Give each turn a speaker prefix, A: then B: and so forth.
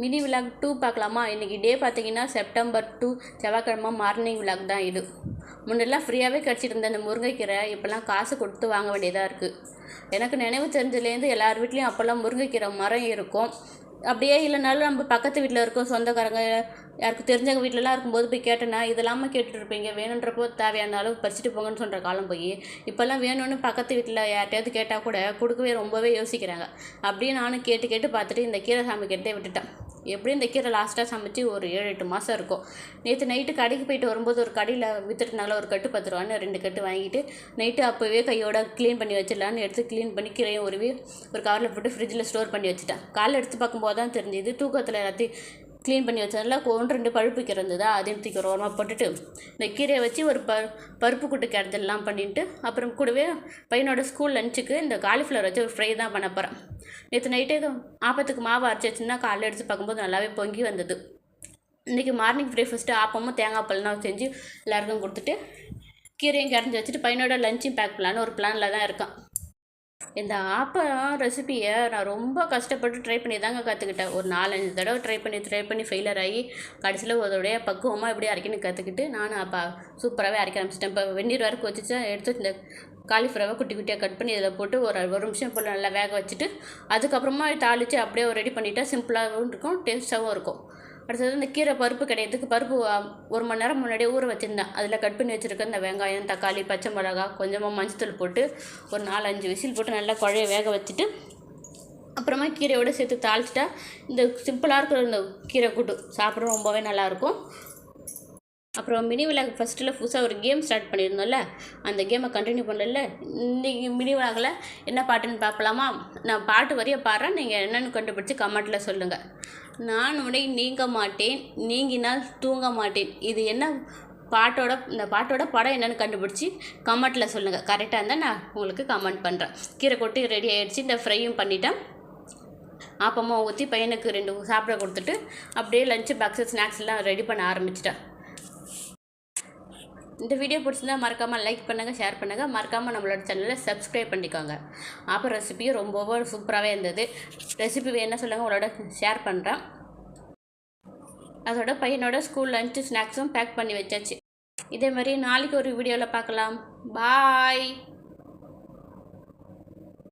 A: Mini vlog two பார்க்கலாமா? இன்றைக்கி day பார்த்தீங்கன்னா செப்டம்பர் டூ செவ்வாய்க்கிழமை மார்னிங் விலாக் தான் இது. முன்னெல்லாம் ஃப்ரீயாகவே கிடச்சிட்டு இருந்த அந்த முருங்கைக்கீரை இப்போல்லாம் காசு கொடுத்து வாங்க வேண்டியதாக இருக்குது எனக்கு நினைவு தெரிஞ்சதுலேருந்து எல்லார் வீட்லேயும் அப்போல்லாம் முருங்கைக்கீரை மரம் இருக்கும். அப்படியே இல்லைனாலும் நம்ம பக்கத்து வீட்டில் இருக்கோம் சொந்தக்காரங்க யாருக்கு தெரிஞ்சவங்க வீட்டிலலாம் இருக்கும்போது போய் கேட்டேன்னா இதெல்லாமல் கேட்டுட்டு இருப்பீங்க வேணுன்றப்போ தேவையான அளவு பறிச்சுட்டு போங்கன்னு சொல்கிற காலம் போய் இப்போல்லாம் வேணும்னு பக்கத்து வீட்டில் யார்கிட்டயாவது கேட்டால் கூட கொடுக்கவே ரொம்பவே யோசிக்கிறாங்க. அப்படியே நானும் கேட்டு கேட்டு பார்த்துட்டு இந்த கீரை சாமி கேட்டே விட்டுட்டேன். எப்படியும் இந்த கீரை லாஸ்ட்டாக சமைச்சு ஒரு ஏழு எட்டு மாதம் இருக்கும். நேற்று நைட்டு கடைக்கு போயிட்டு வரும்போது ஒரு கடையில் விற்றுட்டுனால ஒரு கட்டு பத்து ரூபான்னு ரெண்டு கட்டு வாங்கிட்டு நைட்டு அப்போவே கையோட க்ளீன் பண்ணி வச்சிடலான்னு எடுத்து க்ளீன் பண்ணி கீரையும் உருவி ஒரு கவரில் போட்டு ஃப்ரிட்ஜில் ஸ்டோர் பண்ணி வச்சுட்டேன். காலைல எடுத்து பார்க்கும்போது தான் தெரிஞ்சுது தூக்கத்தில் எல்லாத்தையும் க்ளீன் பண்ணி வச்சதில் ஒன்று ரெண்டு பழுப்பு கீரை இருந்ததா அதையும் தூக்கி ஓரமாக போட்டுட்டு இந்த கீரையை வச்சு ஒரு ப பருப்பு கூட்டு கிடதெல்லாம் பண்ணிட்டு அப்புறம் கூடவே பையனோட ஸ்கூல் லஞ்சுக்கு இந்த காலிஃப்ளவர் வச்சு ஒரு ஃப்ரை தான் பண்ண போகிறேன் நேற்று நைட்டே ஆப்பத்துக்கு மாவு அரைச்சி வச்சுன்னா காலைல எடுத்து பார்க்கும்போது நல்லாவே பொங்கி வந்தது. இன்றைக்கி மார்னிங் பிரேக்ஃபாஸ்ட்டு ஆப்பமும் தேங்காய் பழம்லாம் செஞ்சு எல்லாருக்கும் கொடுத்துட்டு கீரையும் கரைஞ்சி வச்சுட்டு பையனோட லஞ்சும் பேக் பண்ணலான்னு ஒரு பிளானில் தான் இருக்கேன் இந்த ஆப்பம் ரெசிபியை நான் ரொம்ப கஷ்டப்பட்டு ட்ரை பண்ணி தாங்க கற்றுக்கிட்டேன் ஒரு நாலஞ்சு தடவை ட்ரை பண்ணி ட்ரை பண்ணி ஃபெயிலியர் ஆகி கடைசியில் அதோடைய பக்குவமாக எப்படி அரைக்கணும் கற்றுக்கிட்டு நானும் அப்போ சூப்பராகவே அரைக்க ஆரம்பிச்சிட்டேன். இப்போ வெந்நீர் வரைக்கும் வச்சுட்டு எடுத்து இந்த காலிஃப்ளவரை குட்டி குட்டியாக கட் பண்ணி இதில் போட்டு ஒரு ஒரு நிமிஷம் போல் நல்லா வேக வச்சுட்டு அதுக்கப்புறமா தாளித்து அப்படியே ரெடி பண்ணிட்டா சிம்பிளாகவும் இருக்கும் டேஸ்ட்டாகவும் இருக்கும். அடுத்தது இந்த கீரை பருப்பு கிடைக்கிறதுக்கு பருப்பு ஒரு மணி நேரம் முன்னாடியே ஊற வச்சுருந்தேன் அதில் கட் பண்ணி வச்சுருக்க இந்த வெங்காயம் தக்காளி பச்சை மிளகா கொஞ்சமாக மஞ்சத்தூள் போட்டு ஒரு நாலஞ்சு விசில் போட்டு நல்லா குழைய வேக வச்சுட்டு அப்புறமா கீரையோடு சேர்த்து தாளிச்சிட்டா இந்த சிம்பிளாக இருக்கிற இந்த கீரை கூட்டு சாப்பிட ரொம்பவே நல்லாயிருக்கும் அப்புறம் மினி விளாக் ஃபஸ்ட்டில் புதுசாக ஒரு கேம் ஸ்டார்ட் பண்ணியிருந்தோம்ல அந்த கேமை கண்டினியூ பண்ணல. இன்றைக்கி மினி விளாகில் என்ன பாட்டுன்னு பார்க்கலாமா நான் பாட்டு வரைய பாடுறேன் நீங்கள் என்னென்னு கண்டுபிடிச்சி கமெண்ட்டில் சொல்லுங்கள் நான் உடை நீங்க மாட்டேன் நீங்கினால் தூங்க மாட்டேன். இது என்ன பாட்டோட இந்த பாட்டோட படம் என்னென்னு கண்டுபிடிச்சி கமெண்ட்டில் சொல்லுங்கள் கரெக்டாக இருந்தால் நான் உங்களுக்கு கமெண்ட் பண்ணுறேன் கீரை கொட்டி ரெடி ஆகிடுச்சு இந்த ஃப்ரையும் பண்ணிட்டேன். அப்பமா ஊற்றி பையனுக்கு ரெண்டு சாப்பிட கொடுத்துட்டு அப்படியே லஞ்சு பாக்ஸு ஸ்நாக்ஸ் எல்லாம் ரெடி பண்ண ஆரம்பிச்சிட்டேன் இந்த வீடியோ பிடிச்சிருந்தா மறக்காமல் லைக் பண்ணுங்கள் ஷேர் பண்ணுங்கள் மறக்காமல் நம்மளோட சேனலை சப்ஸ்கிரைப் பண்ணிக்கோங்க. ஆப்பர் ரெசிபியும் ரொம்பவும் சூப்பராகவே இருந்தது. ரெசிபி வேணால் சொல்லுங்கள் உங்களோட ஷேர் பண்ணுறேன் அதோட பையனோட ஸ்கூல் லஞ்சு ஸ்நாக்ஸும் பேக் பண்ணி வச்சாச்சு. இதே மாதிரி நாளைக்கு ஒரு வீடியோவில் பார்க்கலாம். பாய்